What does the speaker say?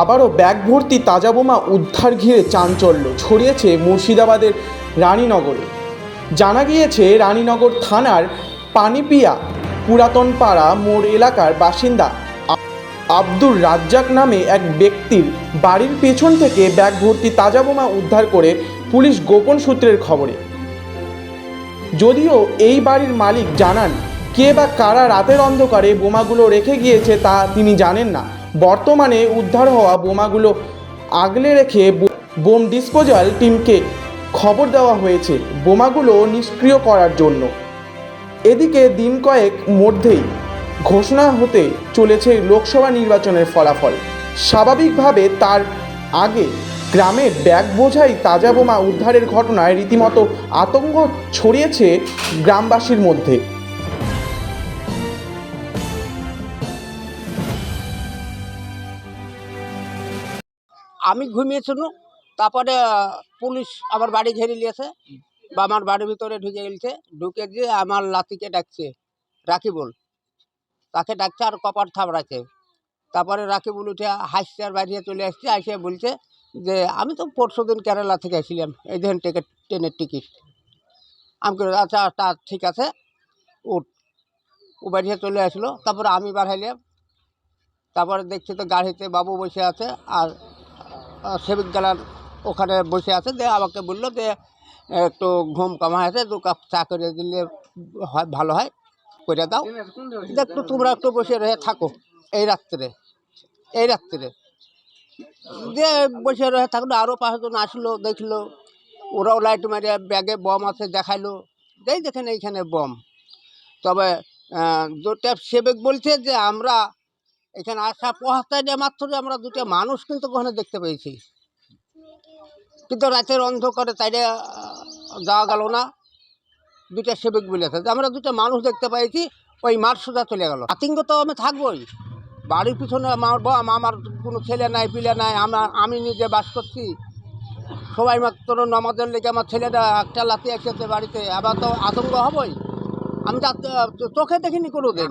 আবারও ব্যাগ ভর্তি তাজা বোমা উদ্ধার ঘিরে চাঞ্চল্য। ছড়িয়েছে মুর্শিদাবাদের রানীনগরে। জানা গিয়েছে, রানীনগর থানার পানিপিয়া পুরাতন পাড়া মোড় এলাকার বাসিন্দা আব্দুর রাজ্জাক নামে এক ব্যক্তির বাড়ির পেছন থেকে ব্যাগ ভর্তি তাজা বোমা উদ্ধার করে পুলিশ গোপন সূত্রের খবরে। যদিও এই বাড়ির মালিক জানান, কে বা কারা রাতের অন্ধকারে বোমাগুলো রেখে গিয়েছে তা তিনি জানেন না। বর্তমানে উদ্ধার হওয়া বোমাগুলো আগলে রেখে বোম ডিসপোজাল টিমকে খবর দেওয়া হয়েছে। বোমাগুলো নিষ্ক্রিয় করার জন্য। এদিকে দিন কয়েক মধ্যেই ঘোষণা হতে চলেছে লোকসভা নির্বাচনের ফলাফল। স্বাভাবিকভাবে তার আগে গ্রামের ব্যাগ বোঝাই তাজা বোমা উদ্ধারের ঘটনায় রীতিমতো আতঙ্ক ছড়িয়েছে গ্রামবাসীর মধ্যে। আমি ঘুমিয়ে ঘুমিয়েছিল, তারপরে পুলিশ আমার বাড়ি ঘেরে নিয়েছে, বা আমার বাড়ির ভিতরে ঢুকে গেছে, ঢুকে গিয়ে আমার লাতিকে ডাকছে, রাকিবুল। তাকে ডাকছে আর কপার থাবড়াচ্ছে। তারপরে রাকিবুল উঠে হাসছে আর বাইরে চলে আসছে আসে বলছে যে, আমি তো পরশু দিন কেরালা থেকে আসছিলাম, এই দেখেন টিকিট, ট্রেনের টিকিট। আমি আচ্ছা তা ঠিক আছে, উঠ। ও বাইরে চলে আসলো, তারপরে আমি বাড়াইলাম। তারপরে দেখছি তো গাড়িতে বাবু বসে আছে, আর সেবিক গেলার ওখানে বসে আছে, দিয়ে আমাকে বলল যে একটু ঘুম কমা আছে দু কাপ চা করে দিলে হয়, ভালো হয় করে দাও। একটু তোমরা একটু বসে রয়ে থাকো, এই রাত্রে এই রাত্রে। দিয়ে বসে রয়ে থাকল আরও পাঁচজন আসলো, দেখল, ওরাও লাইট মারে ব্যাগে বম আছে, দেখাইলো এই দেখেন এইখানে বম। তবে দুটা সেবেক বলছে যে, আমরা এখানে আসা পৌঁছাতে মাত্র আমরা দুটো মানুষ কিন্তু ওখানে দেখতে পেয়েছি। কিন্তু রাতের অন্ধকারে তাইলে যাওয়া গেল না। দুইটা সেবক বলেছে আমরা দুটো মানুষ দেখতে পেয়েছি ওই মাঠ সোজা চলে গেল। আতঙ্ক তো আমি থাকবোই। বাড়ির পিছনে আমার বাবা আমার কোনো ছেলে নাই, পিলে নাই, আমার, আমি নিজে বাস করছি। সবাই মাত্র নমাজের লেগে আমার ছেলেটা একটা লাতি এসেছে বাড়িতে। আবার তো আতঙ্ক হবই। আমি চোখে দেখিনি কোনো দিন